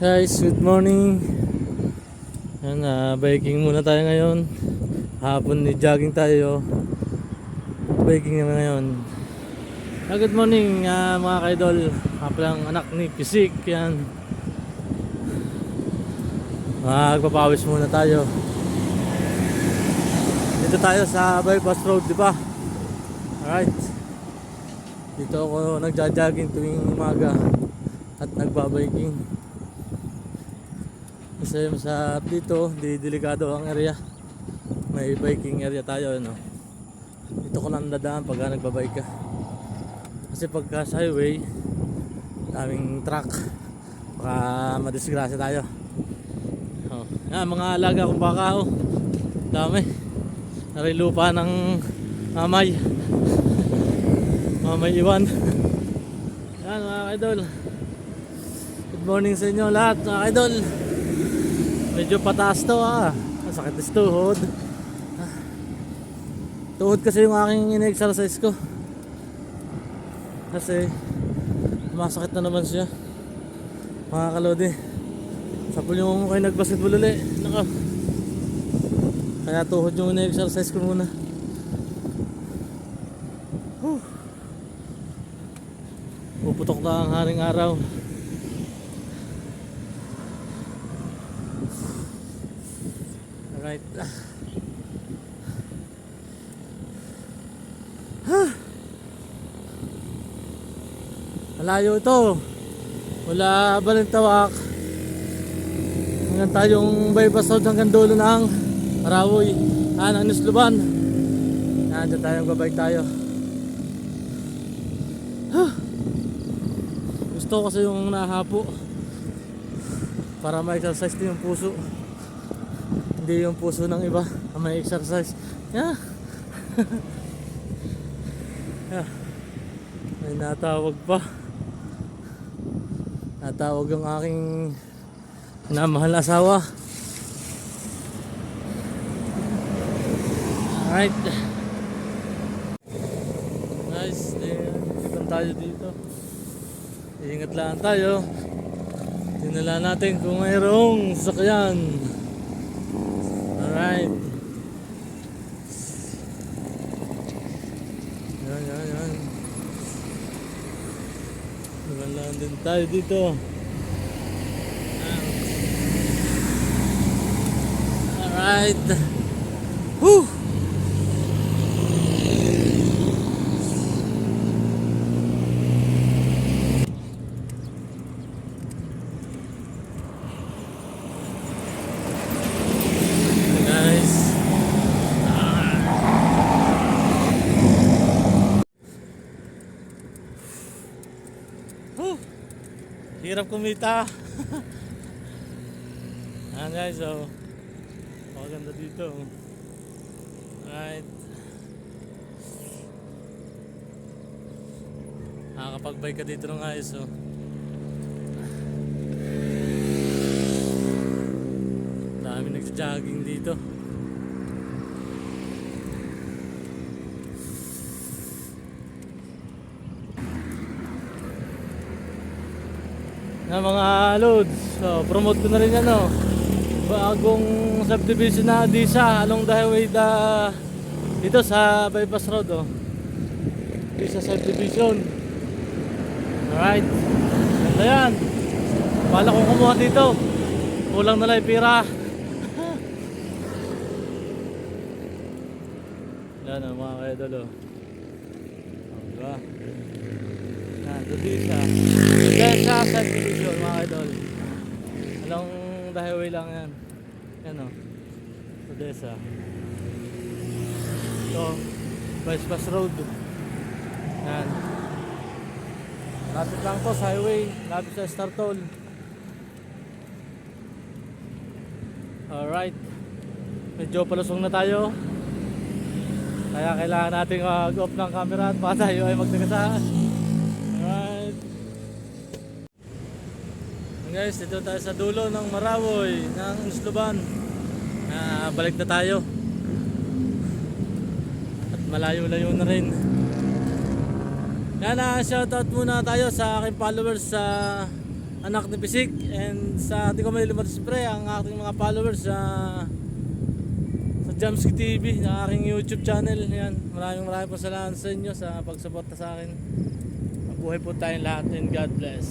Guys, good morning. Yan, ah, biking muna tayo ngayon. Hapon ni jogging tayo. Biking naman ngayon. Ah, good morning ah, mga kaidol. Kapalang anak ni Pisik. Yan. Magpapawis muna tayo. Dito tayo sa bypass road, di ba? Alright. Dito ako nagja-jogging tuwing umaga at nagbabiking. Kasi sa dito, di delikado ang area. May biking area tayo, ano. Dito ko lang dadaan pag nagbabike ka. Kasi pagka sa highway, daming truck. Baka madisgrasya tayo. Oh. Yan, mga alaga kong baka, oh. Dami. Naray lupa ng mamay. Mamay iwan. Yan mga idol. Good morning sa inyo lahat mga idol. Medyo pataas to ah. Sakit is tuhod. Tuhod kasi yung aking in-exercise ko. Kasi masakit na naman siya. Mga kalodi. Sapul yung kayo nag-basketball uli. Naka. Kaya tuhod yung in-exercise ko muna. Whew. Puputok na ang haring araw. Alright. Malayo ito. Wala Balintawak. Hanggang tayong bypass road hanggang dulo ng Arawoy. Ah, ng Nusluban. Yan, dyan tayo babike tayo. Gusto ko kasi yung nahapo. Para ma-exercise din yung puso. Hindi yung puso ng iba ang may exercise. Yeah. yeah. May natawag pa. Natawag yung aking namahal na asawa. Alright. Nice. Ikan tayo dito. Ingat lang tayo. Tinala natin kung mayroong sakyan. Alright. Yan, yan, yan. Naman din tayo dito. Alright. Whew! Guys. Huh. Hirap kumita. Ayan guys, so maganda dito. Right. Nakakapag-bike ka dito ng ayos, oh. Dami nagja-jogging dito. Na mga loads. So, promote ko na rin yan, no. Bagong subdivision na Disa along the highway da dito sa bypass road, oh. Disa subdivision. Alright. Ganda yan. Bala kong kumuha dito. Kulang na lang pira. Yan ang mga kaidol oh. Oh, diba? Yan, Dudisa. Dudisa subdivision. The highway lang yan. Yan o. Dudisa. Ito. Bypass Road. Yan. Lapit lang to sa highway. Lapit sa Star Toll. Alright. Medyo palusong na tayo. Kaya kailangan natin mag-off ng camera at baka tayo ay magdagasaan. Guys, dito tayo sa dulo ng Marawoy, ng Usluban. Ah, balik na tayo. At malayo-layo na rin. Yan na, shoutout muna tayo sa aking followers sa anak ni Pisik and sa di ko malilimutan siyempre ang aking mga followers sa sa Jamski TV, sa aking YouTube channel. Yan. Maraming maraming po salamat sa inyo sa pagsuporta sa akin. Mabuhay po tayong lahat and God bless.